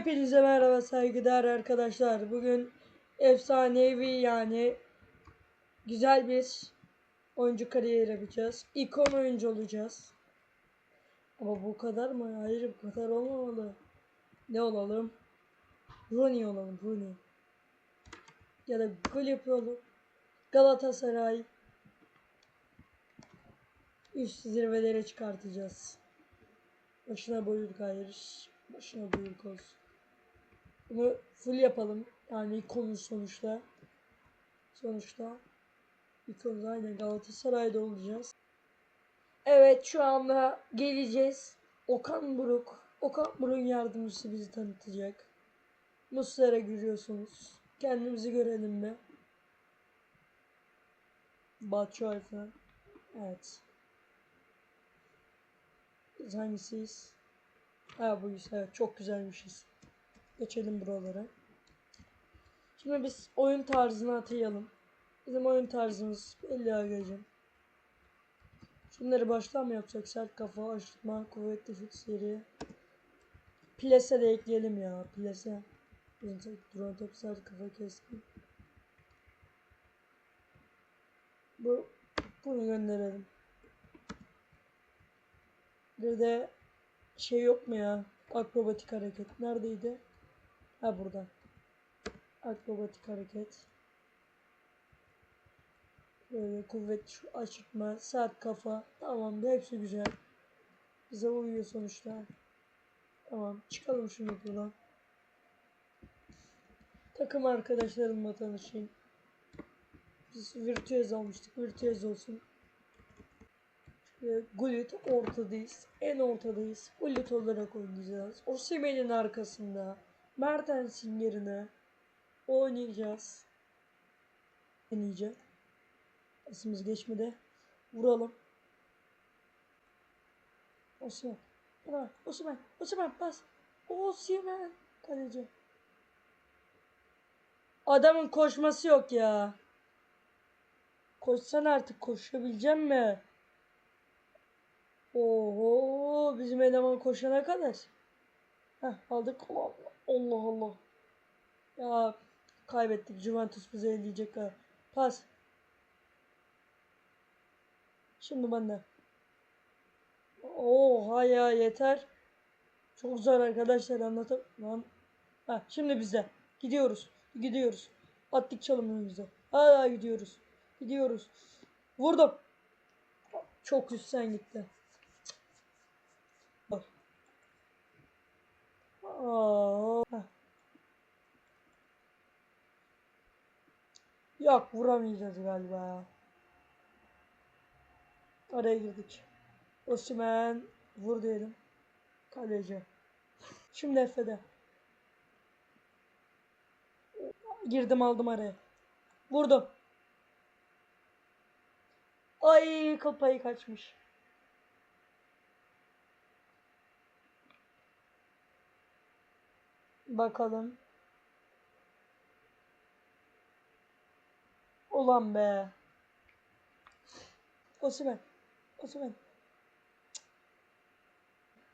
Hepinize merhaba saygıdeğer arkadaşlar. Bugün efsanevi yani güzel bir oyuncu kariyeri yapacağız. İkon oyuncu olacağız. Ama bu kadar mı? Hayır bu kadar olmamalı. Ne olalım? Rooney olalım Rooney. Ya da gol yapalım. Galatasaray üst zirvelere çıkartacağız. Başına buyruk hayır. Başına buyruk olsun. Bunu full yapalım. Yani konu sonuçta. Sonuçta ikonuz aynen Galatasaray'da olacağız. Evet şu anda geleceğiz. Okan Buruk. Okan Buruk'un yardımcısı bizi tanıtacak. Muslera görüyorsunuz. Kendimizi görelim mi? Batshuayi falan. Evet. Biz hangisiyiz? Ha buyuz. Evet çok güzelmişiz. Geçelim buralara. Şimdi biz oyun tarzını atayalım. Bizim oyun tarzımız belli agacım. Şunları baştan mı yapacak? Sert kafa, aşırtma, kuvvetli şut seri. Plase de ekleyelim ya. Bizim duran top sert kafa keskin. Bu bunu gönderelim. Bir de şey yok mu ya? Akrobatik hareket. Neredeydi? Ha burada. Akrobatik hareket. Böyle kuvvet açıkma, sert kafa. Tamam hepsi güzel. Bize uyuyor sonuçta. Tamam çıkalım şimdi buradan. Takım arkadaşlarımla tanışayım. Biz virtüöz almıştık. Virtüöz olsun. Gullit ortadayız. En ortadayız. Gullit olarak oynayacağız. Osimhen'in arkasında. Mertens'in yerine oynayacağız. Deneyeceğim. Pasımız geçmedi. Vuralım. Osimhen. Buna. Osimhen. Osimhen pas. Osimhen. Kaleci. Adamın koşması yok ya. Koşsan artık koşabilecek mi? Oho bizim eleman koşana kadar. Heh aldık. Allah Allah. Allah. Ya kaybettik. Juventus bize eleyecek ha. Pas. Şimdi bende. Oha ya yeter. Çok zor arkadaşlar anlatam. Lan. Ha şimdi bize. Gidiyoruz. Gidiyoruz. Attık çalımımızı. Hala gidiyoruz. Gidiyoruz. Vurdum. Çok üstten gitti. Heh. Yok vuramayacağız galiba ya. Araya girdik. Osimhen vur diyelim. Kaleci. Şimdi Efe'de. Girdim aldım araya. Vurdum. Ay kıl payı kaçmış. Bakalım. Ulan be. Osimhen. Cık.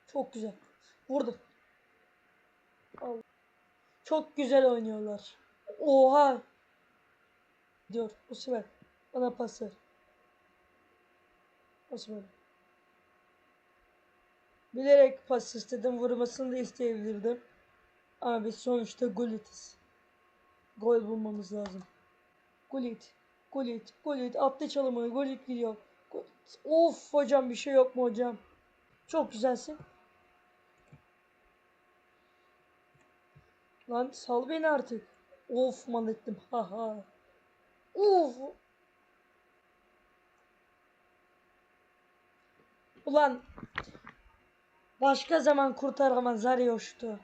Çok güzel. Vurdu. Çok güzel oynuyorlar. Oha. Diyor Osimhen. Bana pas ver. Osimhen. Bilerek pas istedim. Vurmasını da isteyebilirdim. Ama biz sonuçta Gullit'iz. Gol bulmamız lazım. Gullit. Gullit. Gullit. Attı çalımı. Gullit gidiyor. Gullit. Of hocam bir şey yok mu hocam? Çok güzelsin. Lan sal beni artık. Of mal ettim. Ha ha. Of. Ulan başka zaman kurtaramaz Zaryoş'tu.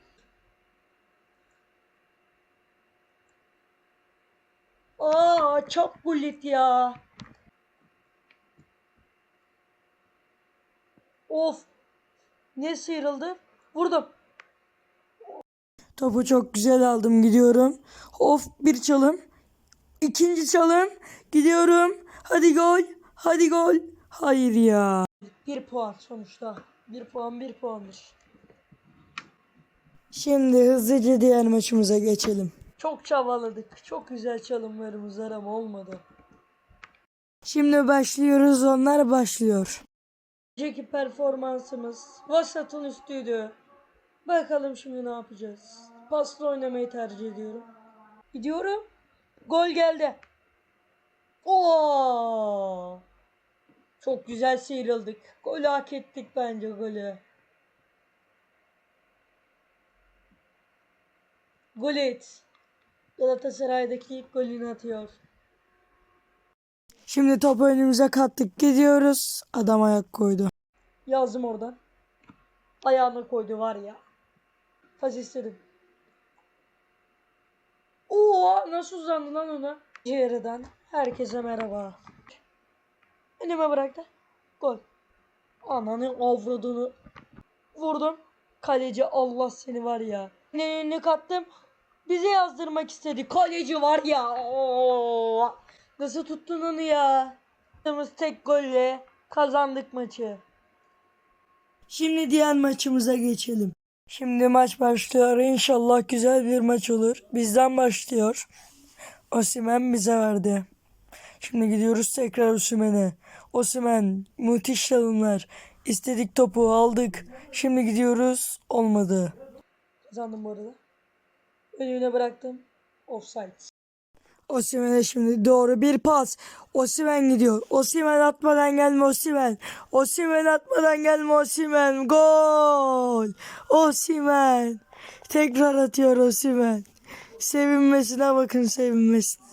Çok bullet ya. Of. Ne sıyrıldı? Vurdum. Topu çok güzel aldım gidiyorum. Of bir çalım. İkinci çalım. Gidiyorum. Hadi gol. Hadi gol. Hayır ya. Bir puan sonuçta. Bir puan bir puandır. Şimdi hızlıca diğer maçımıza geçelim. Çok çabaladık. Çok güzel çalımlarımız var ama olmadı. Şimdi başlıyoruz. Onlar başlıyor. Önceki performansımız vasatın üstüydü. Bakalım şimdi ne yapacağız. Pasla oynamayı tercih ediyorum. Gidiyorum. Gol geldi. Oo! Çok güzel sıyrıldık. Golü hak ettik bence golü. Gullit. Galatasaray'daki ilk golünü atıyor. Şimdi topu önümüze kattık. Gidiyoruz. Adam ayak koydu. Yazdım oradan. Ayağını koydu var ya. Pas istedim. Oo nasıl uzandı lan ona? Yarıdan herkese merhaba. Önüme bıraktı. Gol. Ananı avradını vurdum. Kaleci Allah seni var ya. Ne ne kattım? Bize yazdırmak istedi. Kaleci var ya. Nasıl tuttun onu ya? Attığımız tek golle kazandık maçı. Şimdi diğer maçımıza geçelim. Şimdi maç başlıyor. İnşallah güzel bir maç olur. Bizden başlıyor. Osimhen bize verdi. Şimdi gidiyoruz tekrar Osimhen'e. Osimhen müthiş çalımlar. İstedik topu aldık. Şimdi gidiyoruz. Olmadı. Kazandım bu arada. Önüne bıraktım. Offside. Osimhen'e şimdi doğru bir pas. Osimhen gidiyor. Osimhen atmadan gelme Osimhen. Osimhen atmadan gelme Osimhen. Gol. Osimhen. Tekrar atıyor Osimhen. Sevinmesine bakın sevinmesine.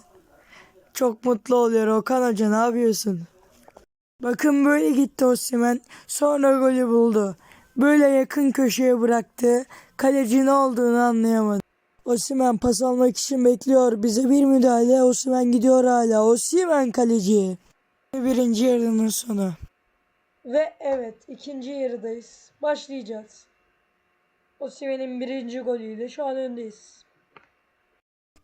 Çok mutlu oluyor Okan Hoca ne yapıyorsun? Bakın böyle gitti Osimhen. Sonra golü buldu. Böyle yakın köşeye bıraktı. Kaleci ne olduğunu anlayamadı. Osimhen pas almak için bekliyor. Bize bir müdahale. Osimhen gidiyor hala. Osimhen kaleci. Birinci yarının sonu. Ve evet ikinci yarıdayız. Başlayacağız. Osimhen'in birinci golüyle şu an öndeyiz.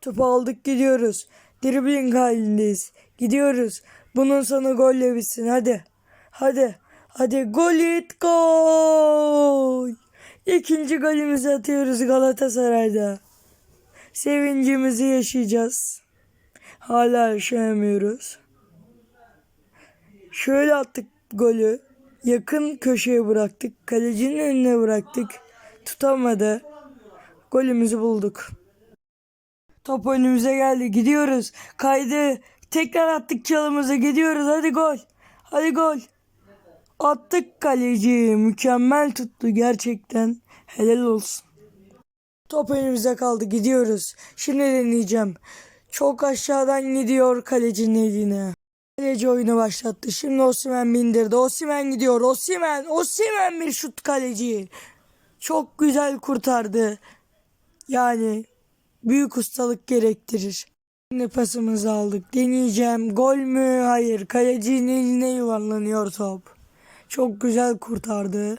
Topu aldık gidiyoruz. Dribbling halindeyiz. Gidiyoruz. Bunun sonu golle bitsin hadi. Hadi. Hadi gol it gol. İkinci golümüzü atıyoruz Galatasaray'da. Sevincimizi yaşayacağız. Hala yaşayamıyoruz. Şöyle attık golü. Yakın köşeye bıraktık. Kalecinin önüne bıraktık. Tutamadı. Golümüzü bulduk. Top önümüze geldi. Gidiyoruz. Kaydı. Tekrar attık çalımızı. Gidiyoruz. Hadi gol. Hadi gol. Attık kaleci. Mükemmel tuttu gerçekten. Helal olsun. Top önümüze kaldı. Gidiyoruz. Şimdi deneyeceğim. Çok aşağıdan gidiyor kalecinin eline. Kaleci oyunu başlattı. Şimdi Osimhen bindirdi. Osimhen gidiyor. Osimhen. Osimhen bir şut kaleci. Çok güzel kurtardı. Yani büyük ustalık gerektirir. Şimdi pasımızı aldık. Deneyeceğim. Gol mü? Hayır. Kalecinin eline yuvarlanıyor top. Çok güzel kurtardı.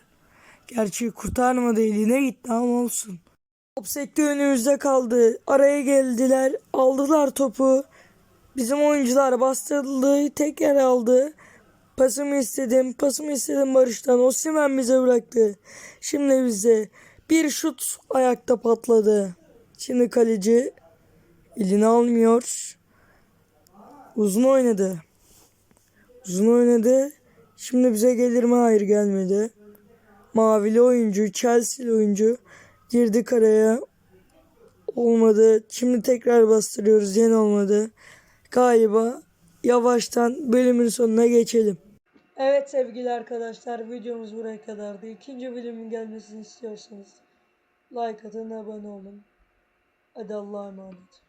Gerçi kurtarmadı eline gitti ama olsun. Top sekti önümüzde kaldı. Araya geldiler. Aldılar topu. Bizim oyuncular bastırıldı. Tekrar aldı. Pasımı istedim. Pasımı istedim Barış'tan. Osimhen bize bıraktı. Şimdi bize bir şut ayakta patladı. Şimdi kaleci elini almıyor. Uzun oynadı. Uzun oynadı. Şimdi bize gelir mi? Hayır gelmedi. Mavili oyuncu, Chelsea'li oyuncu girdi karaya. Olmadı. Şimdi tekrar bastırıyoruz. Yine olmadı. Galiba yavaştan bölümün sonuna geçelim. Evet sevgili arkadaşlar videomuz buraya kadardı. İkinci bölümün gelmesini istiyorsanız like atın abone olun. Hadi Allah'a emanet.